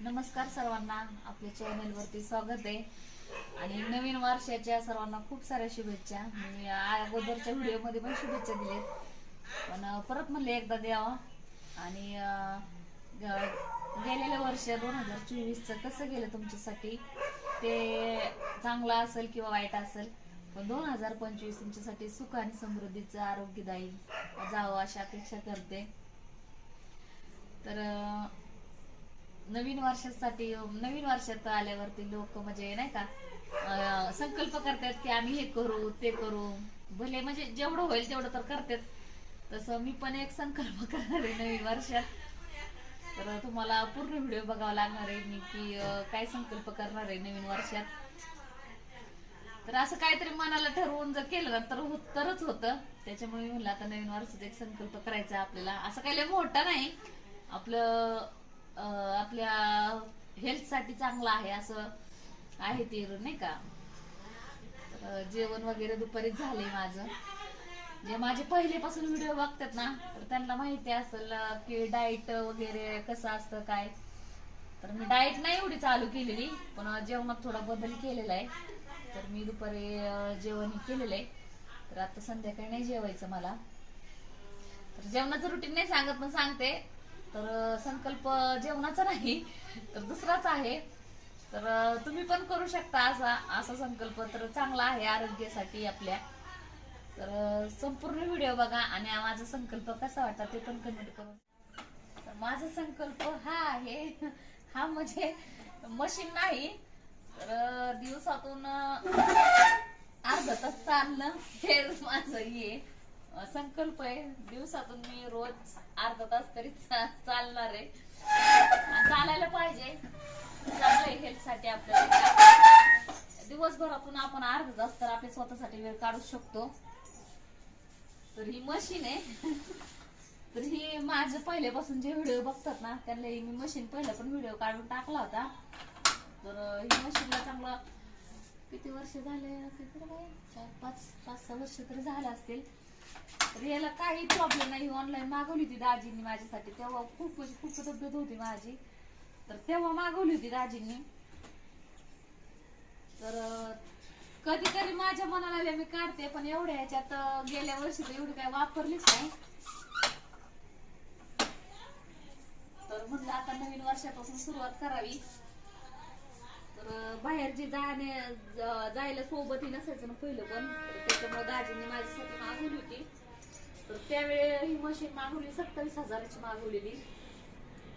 नमस्कार सर्वांना आपल्या चॅनल वरती स्वागत आहे. आणि नवीन वर्षाच्या सर्वांना खूप साऱ्या शुभेच्छा. मी अगोदरच्या व्हिडिओमध्ये पण शुभेच्छा दिलेत पण परत म्हणले एकदा द्यावा. आणि गेलेलं वर्ष दोन हजार चोवीसचं कसं गेलं तुमच्यासाठी? ते चांगलं असेल किंवा वाईट असेल पण दोन हजार पंचवीस तुमच्यासाठी सुख आणि समृद्धीचं आरोग्यदायी जावं अशी अपेक्षा करते. तर नवीन वर्षासाठी नवीन वर्षात आल्यावरती लोक म्हणजे नाही का संकल्प करतात की आम्ही हे करू ते करू. भले म्हणजे जेवढं होईल तेवढं तर करतात. तसं मी पण एक संकल्प करणार आहे नवीन वर्षात. तर तुम्हाला पूर्ण व्हिडिओ बघावा लागणार आहे. मी की काय संकल्प करणार आहे नवीन वर्षात. तर असं काहीतरी मनाला ठरवून जर केलं ना तर होत तरच होतं. त्याच्यामुळे मी म्हणलं आता नवीन वर्षाचा एक संकल्प करायचा आपल्याला. असं काही लय मोठा नाही. आपलं आपल्या हेल्थसाठी चांगलं आहे असं आहे ते नाही का? जेवण वगैरे दुपारी झाले माझं. जे माझे पहिलेपासून व्हिडिओ बघतात ना तर त्यांना माहिती असेल की डाएट वगैरे कसं असतं काय. तर मी डाएट नाही एवढी चालू केलेली पण जेवणात थोडा बदल केलेला आहे. तर मी दुपारी जेवण हे केलेलं आहे. तर आता संध्याकाळी नाही जेवायचं मला. तर जेवणाचं रुटीन नाही सांगत पण सांगते. तर संकल्प जेवणाचा नाही तर दुसराच आहे. तर तुम्ही पण करू शकता असा असा संकल्प तर चांगला आहे आरोग्यासाठी आपल्या. तर संपूर्ण व्हिडिओ बघा आणि माझा संकल्प कसा वाटला ते पण कमेंट करून. तर माझा संकल्प हा आहे हा म्हणजे मशीन नाही तर दिवसातून अर्ध अर्धा तास चालणं हे माझं हे संकल्प आहे. दिवसातून मी रोज अर्धा तास तरी चा- चालणार आहे. चालायला पाहिजे. चांगलं हेल्थसाठी आपल्याला. दिवसभरातून आपण अर्धा तास तर आपल्या स्वतःसाठी वेळ काढू शकतो. तर ही मशीन आहे. तर ही माझं पहिल्यापासून जे व्हिडिओ बघतात ना त्यांना मी मशीन पहिला पण व्हिडिओ काढून टाकला होता. तर ही मशीनला चांगला किती वर्ष झाले चार पाच पाच सहा वर्ष तरी झाले असतील. तर याला काही प्रॉब्लेम नाही. ऑनलाईन मागवली होती दाजींनी माझ्यासाठी. तेव्हा खूप म्हणजे खूप तब्येत होती माझी. तर तेव्हा मागवली होती दाजींनी. तर कधीतरी माझ्या मनाला मी काढते पण एवढ्या ह्याच्यात अं, गेल्या वर्षी तर एवढी काय वापरलीच नाही. तर म्हणलं आता नवीन वर्षापासून सुरुवात करावी. तर अं, बाहेर जे जाणे ज- जायला सोबतही नसायचं ना पहिलं पण तर त्याच्यामुळे दाजींनी माझ्यासाठी मागवली होती. तर त्यावेळी ही मशीन मागवली सत्तावीस हजाराची मागवलेली.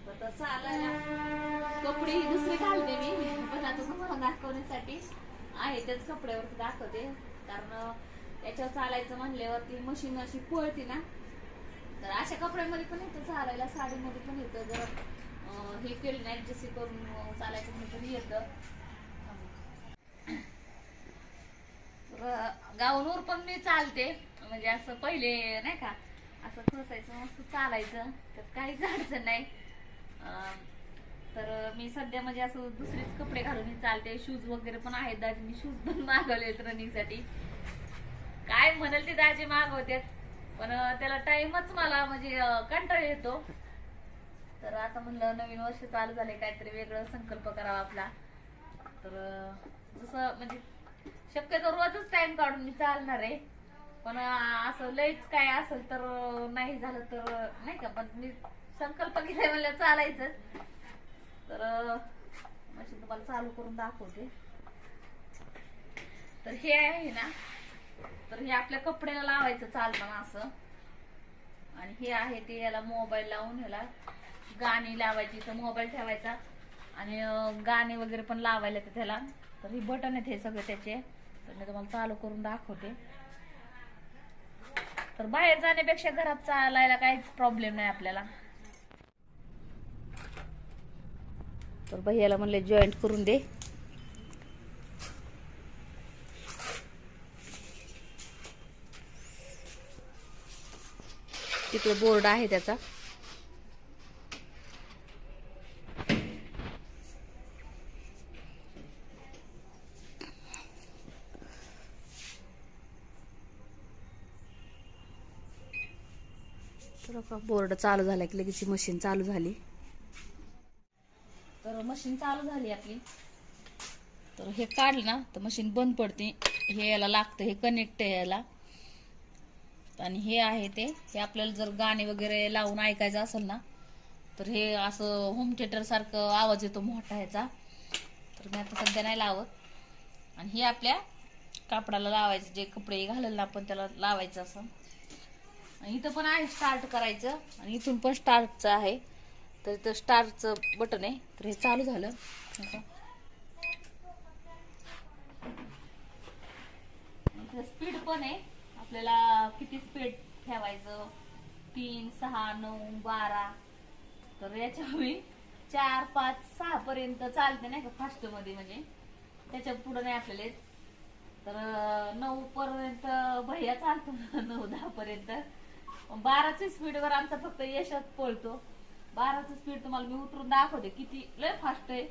तर आता चालायला कपडे दुसरे घालते मी पण आता तुम्हाला दाखवण्यासाठी. आहे त्याच कपड्यावरती दाखवते. कारण याच्यावर चालायचं म्हणल्यावरती मशीन अशी पळते ना. तर अशा कपड्यामध्ये पण येतं चालायला साडीमध्ये पण येतं. जर हे केलं नाही जसे करून चालायचं म्हणजे पण येतं. गाऊनवर पण मी चालते. म्हणजे असं पहिले नाही का असं खसायचं मस्त चालायचं. तर काहीच अडचण नाही. तर मी सध्या म्हणजे असं दुसरेच कपडे घालून मी चालते. शूज वगैरे पण आहेत दाजी. मी शूज पण मागवलेत रनिंगसाठी काय म्हणाल ते दाजी मागवतात पण त्याला टाइमच मला म्हणजे कंटाळ येतो. तर आता म्हणलं नवीन वर्ष चालू झाले काहीतरी वेगळं संकल्प करावा आपला. तर जसं म्हणजे शक्यतो रोजच टाइम काढून मी चालणार आहे. पण असं लईच काय असेल तर नाही झालं तर नाही का? पण मी संकल्प केलाय म्हणलं चालायचं. तर मशीन तुम्हाला चालू करून दाखवते. तर हे आहे ना तर हे आपल्या कपड्याला लावायचं चालताना असं. आणि हे आहे ते याला मोबाईल लावून ह्याला गाणी लावायची तर मोबाईल ठेवायचा. आणि गाणे वगैरे पण लावायला येते त्याला तर हे बटन आहेत हे सगळे त्याचे. तर मी तुम्हाला चालू करून दाखवते. तर बाहेर जाण्यापेक्षा घरात चालायला काहीच प्रॉब्लेम नाही आपल्याला. तर भैयाला म्हणले जॉईंट करून दे. तिकडे बोर्ड आहे त्याचा. बोर्ड चालू झाला की लगेच मशीन चालू झाली. मशीन चालू झाली आपली. तर हे काढलं ना तर मशीन बंद पडते. हे याला लागतं हे कनेक्ट आहे याला. आणि हे आहे ते. हे आपल्याला जर गाणे वगैरे लावून ऐकायचं असेल ना तर हे असं होम थिएटरसारखं आवाज येतो मोठा ह्याचा. तर मी आता सध्या नाही लावत. आणि हे आपल्या कापडाला लावायचं जे कपडे घालेल ना आपण त्याला लावायचं असं. आणि इथं पण आहे स्टार्ट करायचं. आणि इथून पण स्टार्टचं आहे. तर इथं स्टार्टचं बटन आहे. तर हे चालू झालं. स्पीड पण आहे. आपल्याला किती स्पीड ठेवायचं? तीन सहा नऊ बारा. तर याच्या मी चार पाच सहा पर्यंत चालते नाही का? फास्टमध्ये म्हणजे. त्याच्या पुढे नाही आपल्याला. तर नऊ पर्यंत भैया चालतो. नऊ दहा पर्यंत. बाराच्या स्पीडवर आमचा फक्त यशच पळतो. बाराचं स्पीड तुम्हाला मी उतरून दाखवते. किती लय फास्ट आहे.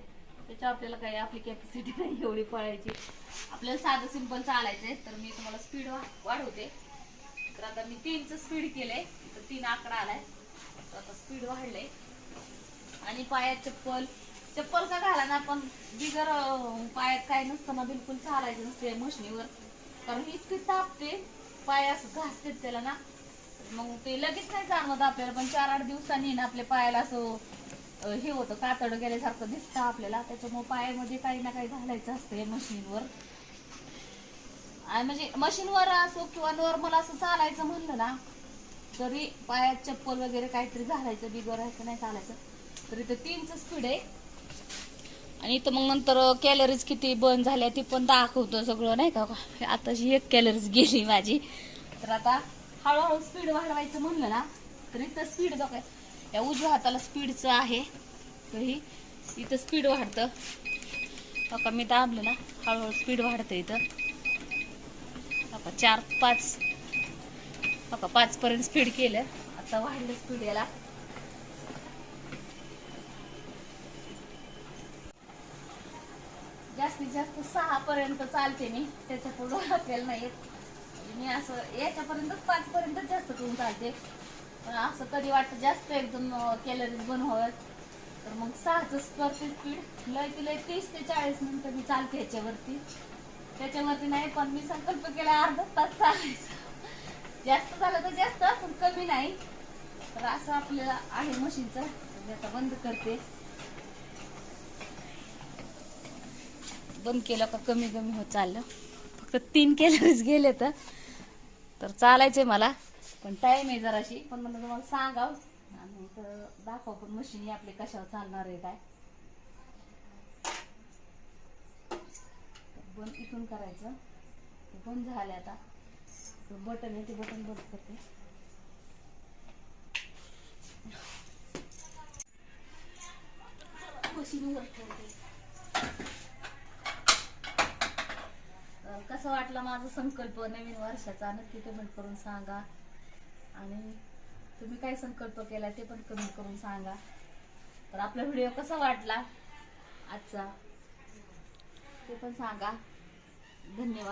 त्याच्यावर आपल्याला काही आपली कॅपॅसिटी नाही एवढी पळायची. आपल्याला साधं सिंपल आहे तर मी तुम्हाला स्पीड वाढवते. तर आता मी तीनचं स्पीड केलंय. तर तीन आकडा आलाय. तर आता स्पीड वाढलंय. आणि पायात चप्पल. चप्पल का घाला ना आपण बिगर पायात काय नसतं ना बिलकुल चालायचं नसते मशनीवर. कारण इतकी तापते. पाय असं घासते त्याला ना. मग ते लगेच नाही जाणवत आपल्याला पण चार आठ दिवसांनी ना आपल्या पायाला असं अं, हे होतं कातड गेल्यासारखं दिसतं आपल्याला. त्याच्यामुळे पायामध्ये काही ना काही घालायचं असतं मशीनवर. आणि म्हणजे मशीनवर असो किंवा नॉर्मल असं चालायचं म्हणलं ना तरी पायात चप्पल वगैरे काहीतरी घालायचं बिगर नाही चालायचं तर ते तीनच स्पीड आहे. आणि इथं मग नंतर कॅलरीज किती बंद झाल्या ती पण दाखवतं सगळं नाही का? आताची एक कॅलरीज गेली माझी. तर आता हळूहळू स्पीड वाढवायचं म्हणलं ना तर इथं स्पीड बघा. या उजव्या हाताला स्पीडचं आहे. तरी इथं स्पीड वाढतं. बघा मी दाबलं ना हळूहळू स्पीड वाढतं इथं. बघा चार पाच. बघा पाच पर्यंत स्पीड केलं. आता वाढलं स्पीड याला. जास्तीत जास्त सहा पर्यंत चालते मी. त्याच्या पुढे आपल्याला नाही येत मी असं याच्यापर्यंत पाच पर्यंत जास्त करून चालते. पण असं कधी वाटतं जास्त एकदम कॅलरीज बनवाव्यात तर मग सहाच करते स्पीड लय ते लय तीस ते चाळीस मिनिटं मी चालते ह्याच्यावरती. त्याच्यावरती नाही पण मी संकल्प केला अर्धा तास चालायचं. जास्त झालं तर जास्त पण कमी नाही. तर असं आपल्याला आहे मशीनचं. आता बंद करते. बंद केलं का कमी कमी होत चाललं. फक्त तीन कॅलरीज गेले तर. तर चालायचंय मला पण टाईम आहे जराशी. पण मला तुम्हाला सांगाव. आणि तर दाखव पण मशीन आपले कशावर चालणार आहे काय. बंद इथून करायचं. ते बंद झाले आता. बटन आहे ते बटन बंद करते. मशीनवर ठेवते तर कसं वाटलं माझा संकल्प नवीन वर्षाचा. नक्की कमेंट करून सांगा. आणि तुम्ही काय संकल्प केला ते पण कमेंट करून सांगा. तर आपला व्हिडिओ कसा वाटला? आजचा. ते पण सांगा. धन्यवाद.